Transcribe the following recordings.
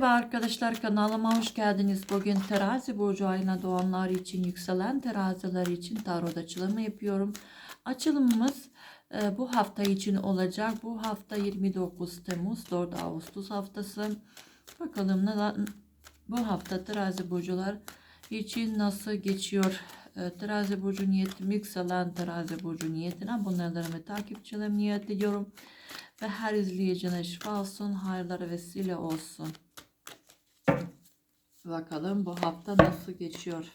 Merhaba arkadaşlar kanalıma hoş geldiniz. Bugün terazi burcu ayına doğanlar için yükselen teraziler için tarot açılımı yapıyorum. Açılımımız e, bu hafta için olacak. Bu hafta 29 Temmuz 4 Ağustos haftası. Bakalım ne, bu hafta terazi burcular için nasıl geçiyor? E, terazi burcu niyetim yükselen terazi burcu niyetine abonelerime takipçilerime niyet ediyorum. Ve her izleyicine şifa olsun, hayırlara vesile olsun. Bakalım bu hafta nasıl geçiyor.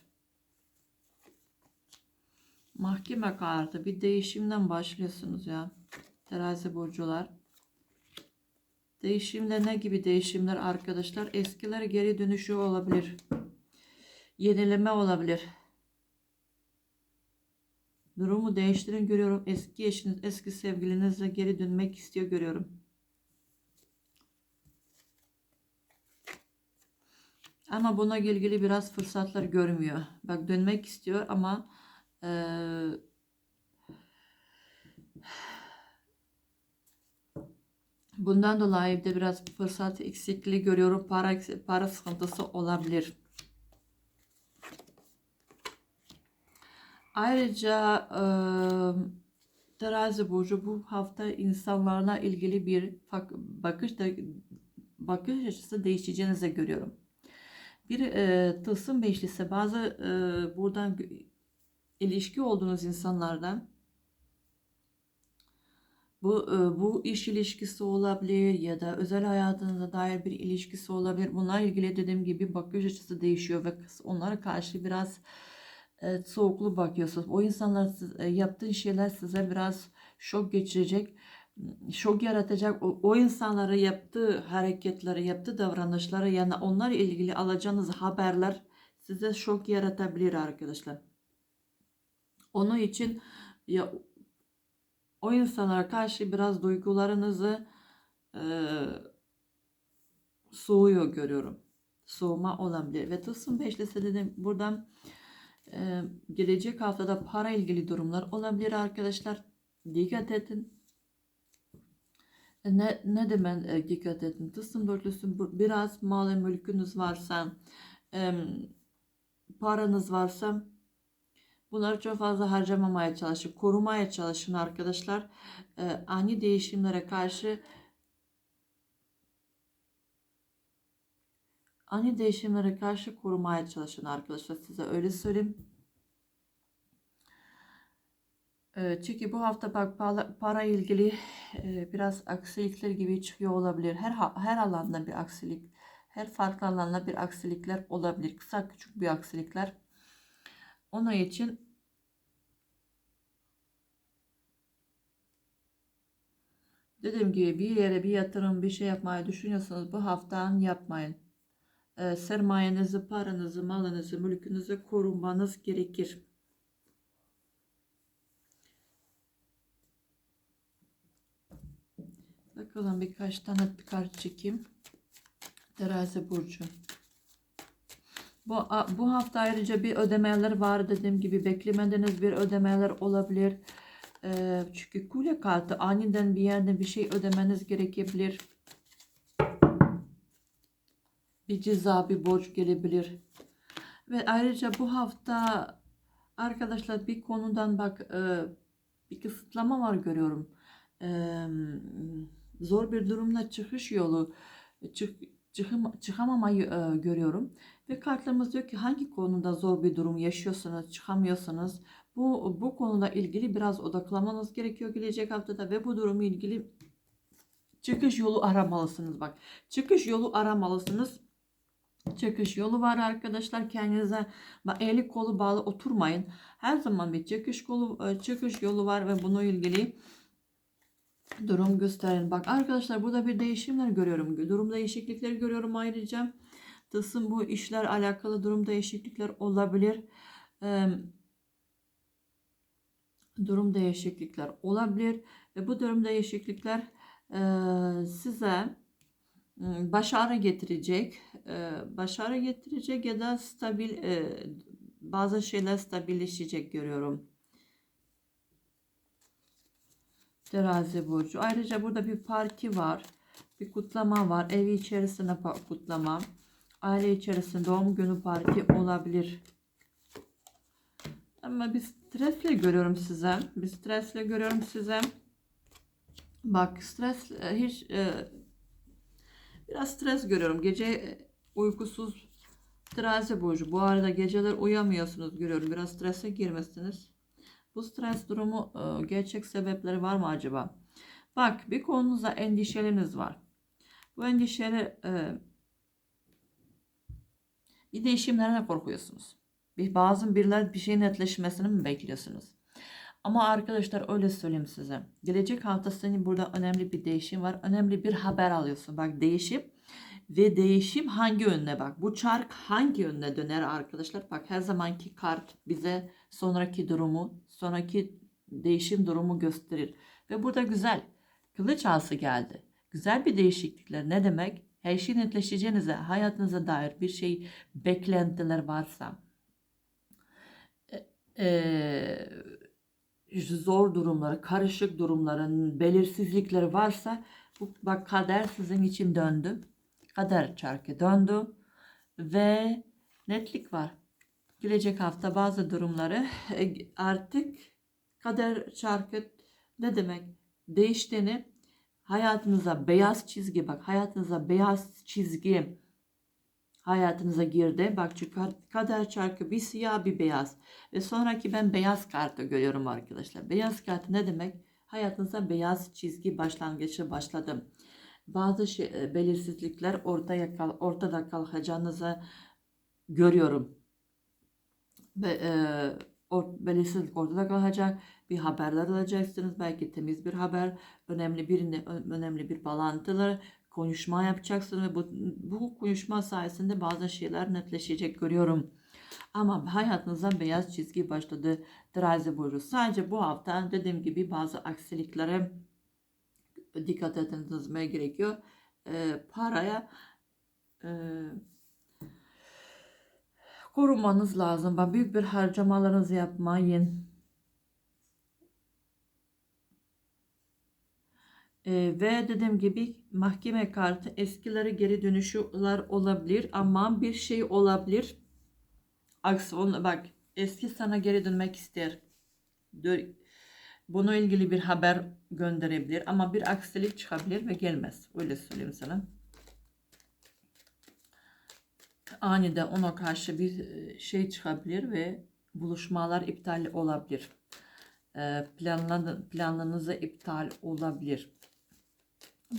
Mahkeme kartı bir değişimden başlıyorsunuz ya. Terazi burcular. Değişimde ne gibi değişimler arkadaşlar? Eskiler geri dönüşü olabilir. Yenileme olabilir. Durumu değiştirin görüyorum. Eski eşiniz, eski sevgilinizle geri dönmek istiyor görüyorum. Ama buna ilgili biraz fırsatlar görmüyor. Bak dönmek istiyor ama eee, bundan dolayı evde biraz fırsat eksikliği görüyorum. Para para sıkıntısı olabilir. Ayrıca eee terazi burcu bu hafta insanlarla ilgili bir bakış da bakış açısı değişeceğinizi görüyorum. Bir e, tılsım beşlisi bazı e, buradan ilişki olduğunuz insanlardan bu e, bu iş ilişkisi olabilir ya da özel hayatınıza dair bir ilişkisi olabilir. Bunlarla ilgili dediğim gibi bakış açısı değişiyor ve onlara karşı biraz e, soğuklu bakıyorsunuz. O insanlar e, yaptığın şeyler size biraz şok geçirecek şok yaratacak o, o insanlara yaptığı hareketleri, yaptığı davranışları yani onlarla ilgili alacağınız haberler size şok yaratabilir arkadaşlar. Onun için ya o insanlara karşı biraz duygularınızı e, soğuyor görüyorum. Soğuma olabilir. Ve Tılsım Beşlisi dedim buradan e, gelecek haftada para ilgili durumlar olabilir arkadaşlar. Dikkat edin. Ne, ne demen e, dikkat edin. Tılsım dörtlüsü biraz mal ve mülkünüz varsa, em, paranız varsa bunları çok fazla harcamamaya çalışın. Korumaya çalışın arkadaşlar. E, ani değişimlere karşı ani değişimlere karşı korumaya çalışın arkadaşlar. Size öyle söyleyeyim. E, Çünkü bu hafta bak para, ilgili biraz aksilikler gibi çıkıyor olabilir. Her her alanda bir aksilik, her farklı alanda bir aksilikler olabilir. Kısa küçük bir aksilikler. Onun için dediğim gibi bir yere bir yatırım bir şey yapmayı düşünüyorsanız bu haftan yapmayın. Sermayenizi, paranızı, malınızı, mülkünüzü korumanız gerekir. Bakalım birkaç tane bir kart çekeyim. Terazi burcu. Bu bu hafta ayrıca bir ödemeler var dediğim gibi beklemediğiniz bir ödemeler olabilir. Ee, çünkü kule kartı aniden bir yerde bir şey ödemeniz gerekebilir. Bir ceza, bir borç gelebilir. Ve ayrıca bu hafta arkadaşlar bir konudan bak e, bir kısıtlama var görüyorum. Eee, zor bir durumda çıkış yolu çık, çıkım, çıkamamayı e, görüyorum. Ve kartlarımız diyor ki hangi konuda zor bir durum yaşıyorsanız, çıkamıyorsanız bu bu konuda ilgili biraz odaklamanız gerekiyor gelecek haftada ve bu durumu ilgili çıkış yolu aramalısınız bak. Çıkış yolu aramalısınız. Çıkış yolu var arkadaşlar. Kendinize eli kolu bağlı oturmayın. Her zaman bir çıkış yolu e, çıkış yolu var ve bununla ilgili durum gösterin. Bak arkadaşlar burada bir değişimler görüyorum. Durum değişiklikleri görüyorum ayrıca. Tılsım bu işler alakalı durum değişiklikler olabilir. Durum değişiklikler olabilir. Ve bu durum değişiklikler e, size m, başarı getirecek. e, başarı getirecek ya da stabil e, bazı şeyler stabilleşecek görüyorum. Terazi burcu. Ayrıca burada bir parti var. Bir kutlama var. Evi içerisinde kutlama. Aile içerisinde doğum günü parti olabilir. Ama bir stresle görüyorum size. Bir stresle görüyorum size. Bak stres e, hiç e, biraz stres görüyorum. Gece e, uykusuz terazi burcu. Bu arada geceler uyamıyorsunuz görüyorum. Biraz strese girmesiniz. Bu stres durumu e, gerçek sebepleri var mı acaba? Bak bir konunuza endişeleriniz var. Bu endişeleri e, bir değişimlerine korkuyorsunuz. Bir bazı birler bir şeyin netleşmesini mi bekliyorsunuz? Ama arkadaşlar öyle söyleyeyim size. Gelecek hafta senin burada önemli bir değişim var. Önemli bir haber alıyorsun. Bak değişim ve değişim hangi yönüne bak. Bu çark hangi yönüne döner arkadaşlar? Bak her zamanki kart bize sonraki durumu, sonraki değişim durumu gösterir. Ve burada güzel. Kılıç ası geldi. Güzel bir değişiklikler ne demek? Her şey netleşeceğinize, hayatınıza dair bir şey beklentiler varsa, eee, zor durumları, karışık durumların, belirsizlikleri varsa bu bak kader sizin için döndü. Kader çarkı döndü ve netlik var. Gelecek hafta bazı durumları e, artık kader çarkı ne demek? Değiştiğini hayatınıza beyaz çizgi bak hayatınıza beyaz çizgi hayatınıza girdi. Bak çünkü kader çarkı bir siyah bir beyaz. Ve sonraki ben beyaz kartı görüyorum arkadaşlar. Beyaz kart ne demek? Hayatınıza beyaz çizgi başlangıcı başladı. Bazı şey, e, belirsizlikler ortaya kal, ortada kalkacağınızı görüyorum. Ve e, or, belirsizlik ortada kalacak. Bir haberler alacaksınız. Belki temiz bir haber, önemli bir önemli bir bağlantılar, konuşma yapacaksın ve bu, bu konuşma sayesinde bazı şeyler netleşecek görüyorum. Ama hayatınıza beyaz çizgi başladı terazi burcu. Sadece bu hafta dediğim gibi bazı aksiliklere dikkat etmeniz gerekiyor. Ee, paraya e, korumanız lazım. Bak, Büyük bir harcamalarınızı yapmayın. Ee, ve dediğim gibi mahkeme kartı eskileri geri dönüşüler olabilir ama bir şey olabilir. Aksi bak eski sana geri dönmek ister. Bununla ilgili bir haber gönderebilir ama bir aksilik çıkabilir ve gelmez. Öyle söyleyeyim sana. Aniden ona karşı bir e, şey çıkabilir ve buluşmalar iptal olabilir. Planlan, planlarınızı iptal olabilir.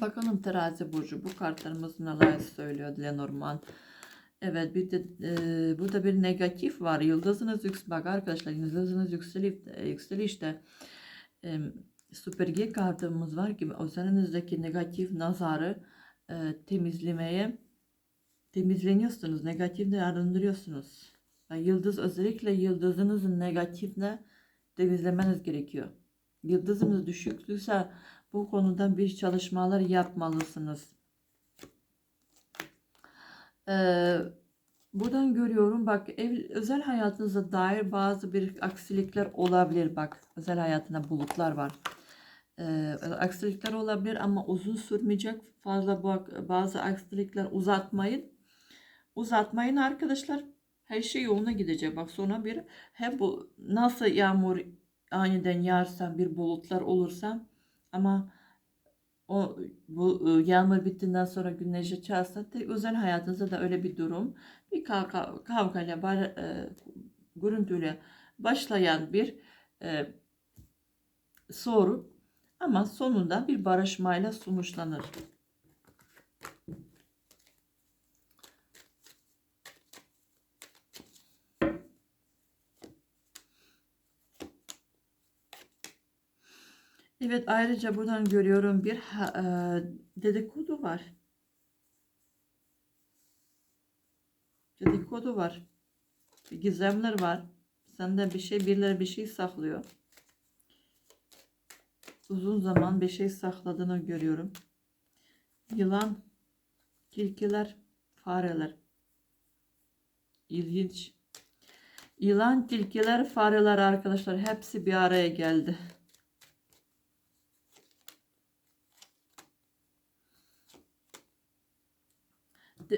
Bakalım terazi burcu bu kartlarımız neler söylüyor Lenormand. Evet bir de e, burada bir negatif var. Yıldızınız yüksek bak arkadaşlar yıldızınız yükseliş, yükselişte e, süper G kartımız var ki üzerinizdeki negatif nazarı e, temizlemeye temizleniyorsunuz. Negatifle arındırıyorsunuz. Yani yıldız özellikle yıldızınızın negatifle temizlemeniz gerekiyor. Yıldızınız düşüklüyse bu konuda bir çalışmalar yapmalısınız. Ee, buradan görüyorum bak ev, özel hayatınıza dair bazı bir aksilikler olabilir bak özel hayatına bulutlar var. Ee, aksilikler olabilir ama uzun sürmeyecek fazla bu bazı aksilikler uzatmayın. Uzatmayın arkadaşlar. Her şey yoluna gidecek. Bak sonra bir hem bu nasıl yağmur aniden yağarsa bir bulutlar olursa ama o bu ıı, yağmur bittiğinden sonra güneş açarsa tek özel hayatınızda da öyle bir durum bir kavga, kavgayla bar, e, görüntüyle başlayan bir e, sorun ama sonunda bir barışmayla sonuçlanır. Evet ayrıca buradan görüyorum bir e, dedikodu var. Dedikodu var. Bir gizemler var. Senden bir şey birileri bir şey saklıyor. Uzun zaman bir şey sakladığını görüyorum. Yılan, tilkiler, fareler. İlginç. Yılan, tilkiler, fareler arkadaşlar hepsi bir araya geldi.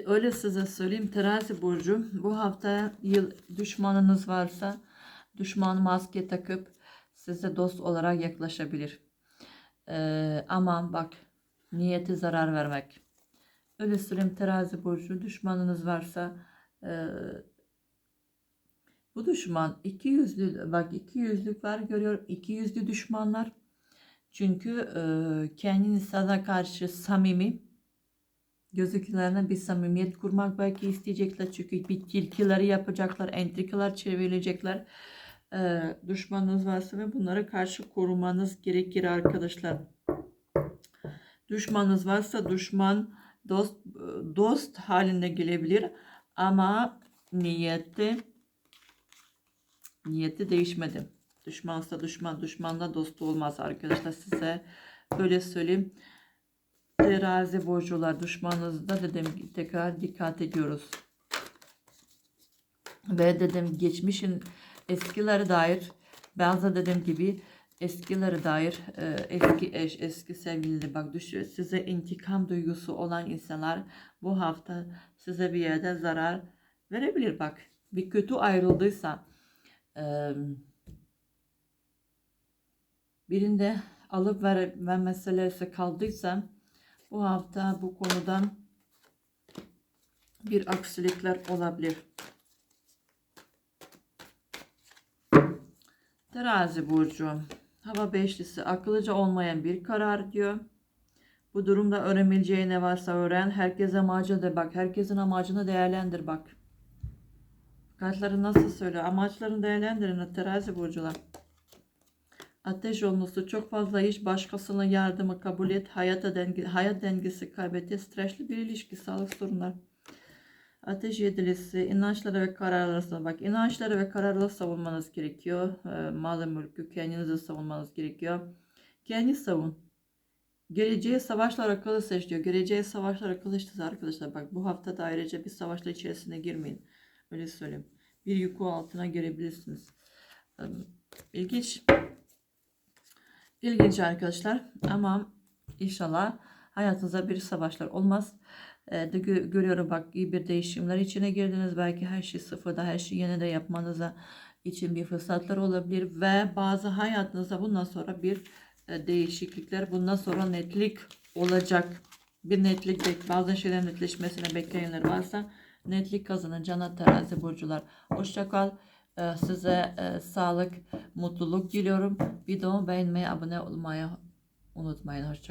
Öyle size söyleyeyim terazi burcu bu hafta yıl düşmanınız varsa düşman maske takıp size dost olarak yaklaşabilir. Ee, aman bak niyeti zarar vermek. Öyle söyleyeyim terazi burcu düşmanınız varsa e, bu düşman iki yüzlü bak iki yüzlük var görüyorum iki yüzlü düşmanlar çünkü e, kendi insana karşı samimi gözüklerine bir samimiyet kurmak belki isteyecekler. Çünkü bir tilkileri yapacaklar entrikalar çevirecekler e, düşmanınız varsa ve bunlara karşı korumanız gerekir arkadaşlar. Düşmanınız varsa düşman dost dost haline gelebilir. Ama niyeti niyeti değişmedi. Düşmansa düşman, düşmanla dost olmaz arkadaşlar. Size böyle söyleyeyim. Terazi burcular düşmanınızda dedim tekrar dikkat ediyoruz. Ve dedim geçmişin eskileri dair bazı dediğim gibi eskileri dair e, eski eş, eski sevgili bak düşüyor. Size intikam duygusu olan insanlar bu hafta size bir yerde zarar verebilir bak. Bir kötü ayrıldıysa e, birinde alıp verme meselesi kaldıysa bu hafta bu konudan bir aksilikler olabilir. Terazi burcu. Hava beşlisi akıllıca olmayan bir karar diyor. Bu durumda öğrenebileceği ne varsa öğren. Herkes amacı da bak. Herkesin amacını değerlendir bak. Kartları nasıl söylüyor? Amaçlarını değerlendirin terazi burcular. Ateş olması çok fazla iş, başkasının yardımı kabul et, denge, hayat dengesi kaybetti, stresli bir ilişki, sağlık sorunlar. Ateş yedilisi, inançları ve kararlarına bak. İnançları ve kararları savunmanız gerekiyor. E, malı mülkü kendinizi savunmanız gerekiyor. Kendi savun. Geleceğe savaşlar akıllı seç diyor. Geleceğe savaşlar akıllı seç arkadaşlar. Bak bu hafta da ayrıca bir savaşla içerisine girmeyin. Öyle söyleyeyim. Bir yükü altına girebilirsiniz. E, İlginç. İlginç arkadaşlar. Ama inşallah hayatınızda bir savaşlar olmaz. Ee, de gö- görüyorum bak iyi bir değişimler içine girdiniz. Belki her şey sıfırda her şeyi yeniden yapmanıza için bir fırsatlar olabilir. Ve bazı hayatınızda bundan sonra bir e, değişiklikler bundan sonra netlik olacak. Bir netlik bek bazı şeylerin netleşmesine bekleyenler varsa netlik kazanın Canat Terazi Burcular. Hoşça kal. Ee, Size e, sağlık, mutluluk diliyorum. Videomu beğenmeyi, abone olmayı unutmayın. Hoşça